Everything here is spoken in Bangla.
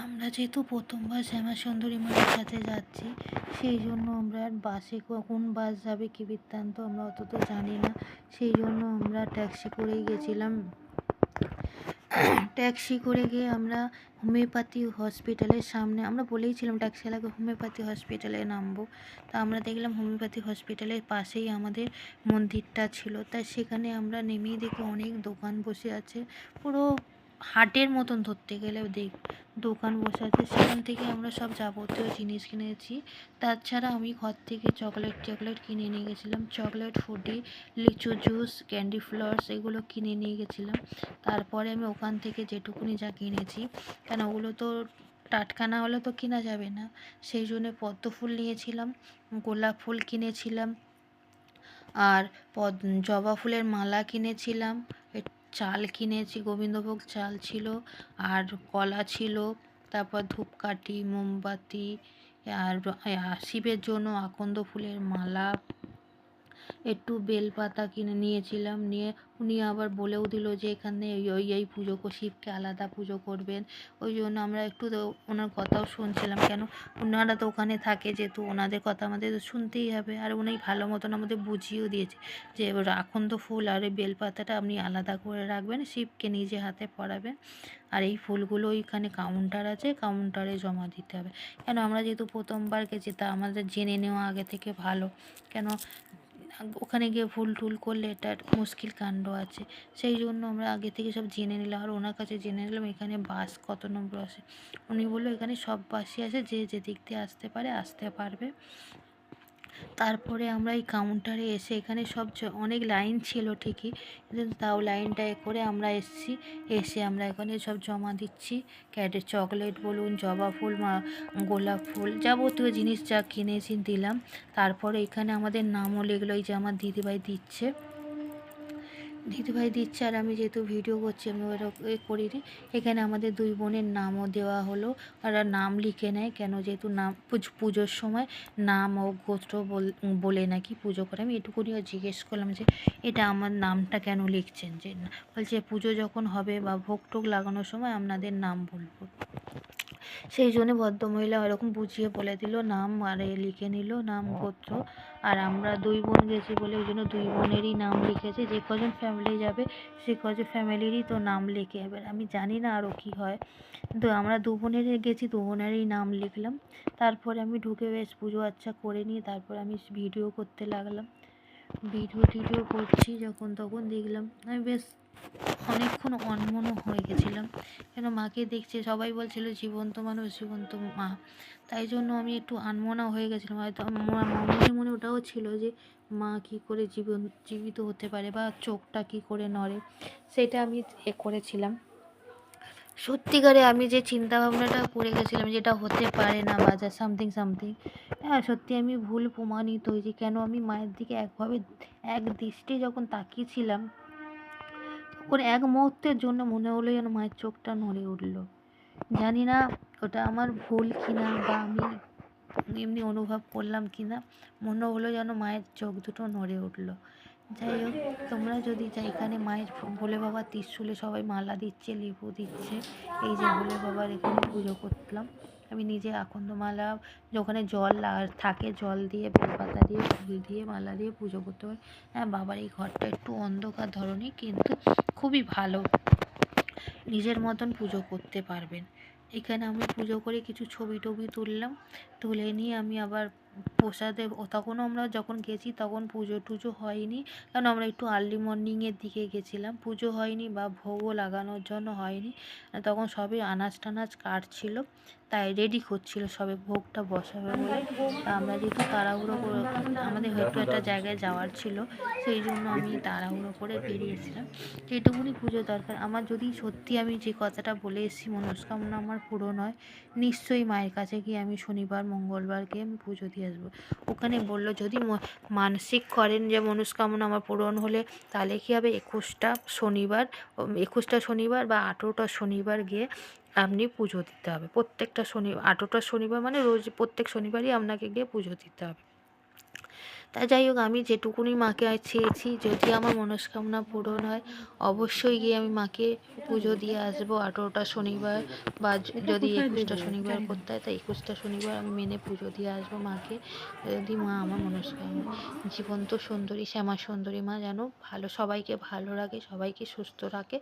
আমরা যেহেতু প্রথমবার শ্যামা সুন্দরী মায়ের কাছে যাচ্ছি, সেই জন্য আমরা বাসে কখন বাস যাবে কী বৃত্তান্ত আমরা অত তো জানি না। সেই জন্য আমরা ট্যাক্সি করেই গেছিলাম। ট্যাক্সি করে গিয়ে আমরা হোমিওপ্যাথি হসপিটালের সামনে, আমরা বলেইছিলাম ট্যাক্সিওয়ালাকে হোমিওপ্যাথি হসপিটালে নামবো। তা আমরা দেখলাম হোমিওপ্যাথি হসপিটালের পাশেই আমাদের মন্দিরটা ছিল। তাই সেখানে আমরা নেমেই দেখি অনেক দোকান বসে আছে। পুরো হাটের মতন ধরতে গেলে দেখ, দোকান বসে আছে, সেখান থেকে আমরা সব যাবতীয় জিনিস কিনেছি। তাছাড়া আমি ঘর থেকে চকলেট চকলেট কিনে নিয়ে গেছিলাম চকলেট ফুডি, লিচু জুস ক্যান্ডি ফ্লাওয়ার্স এগুলো কিনে নিয়ে গেছিলাম। তারপরে আমি ওখান থেকে যেটুকুনি যা কিনেছি, কেন ওগুলো তো টাটকা না হলে তো কেনা যাবে না। সেই জন্য পদ্ম ফুল নিয়েছিলাম, গোলাপ ফুল কিনেছিলাম, আর পদ, জবা ফুলের মালা কিনেছিলাম চাল কিনেছি, গোবিন্দভোগ চাল ছিল, আর কলা ছিল, তারপর ধূপকাঠি, মোমবাতি, আর শিবের জন্য আকন্দ ফুলের মালা একটু বেলপাতা কিনে নিয়েছিলাম। নিয়ে উনি আবার বলেও দিল যে, এখানে ওই, এই পুজো শিবকে আলাদা পুজো করবেন। ওই জন্য আমরা একটু তো ওনার কথাও শুনছিলাম। কেন? ওনারা তো ওখানে থাকে যেহেতু, ওনাদের কথা আমাদের তো শুনতেই হবে। আর উনি ভালো মতন আমাদের বুঝিয়েও দিয়েছে যে, এবার আকন্দ ফুল আর এই বেলপাতাটা আপনি আলাদা করে রাখবেন, শিবকে নিজে হাতে পরাবেন। আর এই ফুলগুলো ওইখানে কাউন্টার আছে কাউন্টারে জমা দিতে হবে। কেন? আমরা যেহেতু প্রথমবার গেছি, তা আমাদের জেনে নেওয়া আগে থেকে ভালো। কেন? ওখানে গিয়ে ভুল টুল করলে এটা মুশকিল কাণ্ড আছে। সেই জন্য আমরা আগে থেকে সব জেনে নিলাম। আর ওনার কাছে জেনে নিলাম এখানে বাস কত নম্বর আসে উনি বলল, এখানে সব বাসই আছে, যে যেদিক দিয়ে আসতে পারে আসতে পারবে। তারপরে আমরা এই কাউন্টারে এসে এখানে সব অনেক লাইন ছিল ঠিকই, কিন্তু তাও লাইনটা করে আমরা এসছি। এসে আমরা এখানে সব জমা দিচ্ছি। ক্যাডের চকলেট বলুন, জবা ফুল, মা, গোলাপ ফুল, যাবতীয় জিনিস যা কিনেছি দিলাম। তারপরে এখানে আমাদের নামও লিখলো, এই যে আমার দিদিভাই দিচ্ছে। দিদিভাই দিচ্ছে আর আমি যেহেতু ভিডিও করছি, আমি ওরকম করিনি। এখানে আমাদের দুই বোনের নামও দেওয়া হলো। আর নাম লিখে নেয়, কেন যেহেতু নাম পুজোর সময় নাম ও গোত্র বলে নাকি পুজো করে। আমি এটুকুনিও জিজ্ঞেস করলাম যে, এটা আমার নামটা কেন লিখছেন? যে বলছে, পুজো যখন হবে বা ভোগ টোগ লাগানোর সময় আপনাদের নাম বলব। সেই জন্য ভদ্রমহিলা ওরকম বুঝিয়ে বলে দিল নাম আর লিখে নিল নাম গোত্র আর আমরা দুই বোন গেছি বলে ওই জন্য দুই বোনেরই নাম লিখেছে। যে কজন ফ্যামিলি যাবে, সে কজন ফ্যামিলিরই তো নাম লিখে। এবার আমি জানি না আরও কী হয়। কিন্তু আমরা দু বোনের গেছি, দু বোনেরই নাম লিখলাম। তারপরে আমি ঢুকে বেশ পুজো আচ্ছা করে নিয়ে তারপর আমি ভিডিও করতে লাগলাম। ভিডিও টিডিও করছি যখন তখন দেখলাম, আমি বেশ অনেকক্ষণ অনমনও হয়ে গেছিলাম। কেন মাকে দেখছে, সবাই বলছিল জীবন্ত মানুষ, জীবন্ত মা। তাই জন্য আমি একটু আনমনা হয়ে গেছিলাম। হয়তো মনে মনে ওটাও ছিল যে, মা কী করে জীবন, জীবিত হতে পারে বা চোখটা কী করে নড়ে, সেটা আমি এ করেছিলাম। সত্যিকারে আমি যে চিন্তা ভাবনাটা করে গেছিলাম যেটা হতে পারে না বা যা সামথিং সামথিং হ্যাঁ সত্যি আমি ভুল প্রমাণিত হয়েছি। কেন আমি মায়ের দিকে একভাবে এক দৃষ্টি যখন তাকিয়েছিলাম, তখন এক মুহূর্তের জন্য মনে হলো যেন মায়ের চোখটা নড়ে উঠল। জানি না ওটা আমার ভুল কিনা বা আমি এমনি অনুভব করলাম কিনা, মনে হলো যেন মায়ের চোখ দুটো নড়ে উঠল। যাই হোক, তোমরা যদি চাই এখানে মায়ের ভোলে বাবার ত্রিশুলে সবাই মালা দিচ্ছে, লেবু দিচ্ছে, এই যে ভোলে বাবার এখানে পুজো করলাম। আমি নিজে আকন্দ মালা ওখানে জল থাকে জল দিয়ে, বেলপাতা দিয়ে, ফুল দিয়ে, মালা দিয়ে পুজো করতে পারি। হ্যাঁ বাবার এই ঘরটা একটু অন্ধকার ধরনের, কিন্তু খুবই ভালো। নিজের মতন পুজো করতে পারবেন। এখানে আমি পুজো করে কিছু ছবি টবি তুললাম। তুলে নিয়ে আমি আবার প্রসাদে তখনও আমরা যখন গেছি তখন পুজো টুজো হয়নি। কারণ আমরা একটু আর্লি মর্নিংয়ের দিকে গেছিলাম। পুজো হয়নি বা ভোগও লাগানোর জন্য হয়নি। তখন সবে আনাজ টানাজ কাটছিল। তাই রেডি করছিল সবে ভোগটা বসাবে বলে। আমরা যেহেতু তাড়াহুড়ো করে, আমাদের হয়তো একটা জায়গায় যাওয়ার ছিল, সেই জন্য আমি তাড়াহুড়ো করে বেরিয়েছিলাম। যেটুকুনি পুজো দরকার। আমার যদি সত্যি আমি যে কথাটা বলে এসেছি, মনস্কামনা আমার পূরণ হয়। নিশ্চয়ই মায়ের কাছে গিয়ে আমি শনিবার মঙ্গলবার গিয়ে আমি পুজো দিয়ে আসব। ওখানে বলল, যদি মানসিক করেন যে মনস্কামনা আমার পূরণ হলে, তাহলে কী হবে? একুশটা শনিবার একুশটা শনিবার বা আঠেরোটা শনিবার গিয়ে আপনি পুজো দিতে হবে। প্রত্যেকটা শনি, আঠেরোটা শনিবার মানে রোজ প্রত্যেক শনিবারই আপনাকে গিয়ে পুজো দিতে হবে। তা যাই হোক আমি যেটুকুনি মাকে চেয়েছি যদি আমার মনস্কামনা পূরণ হয় অবশ্যই গিয়ে আমি মাকে পুজো দিয়ে আসব। আঠেরোটা শনিবার বা যদি একুশটা শনিবার করতে হয় তা একুশটা শনিবার আমি মেনে পুজো দিয়ে আসব মাকে। যদি মা আমার মনস্কামনা জীবন্ত সুন্দরী শ্যামা সুন্দরী মা যেন ভালো সবাইকে ভালো রাখে সবাইকে সুস্থ রাখে।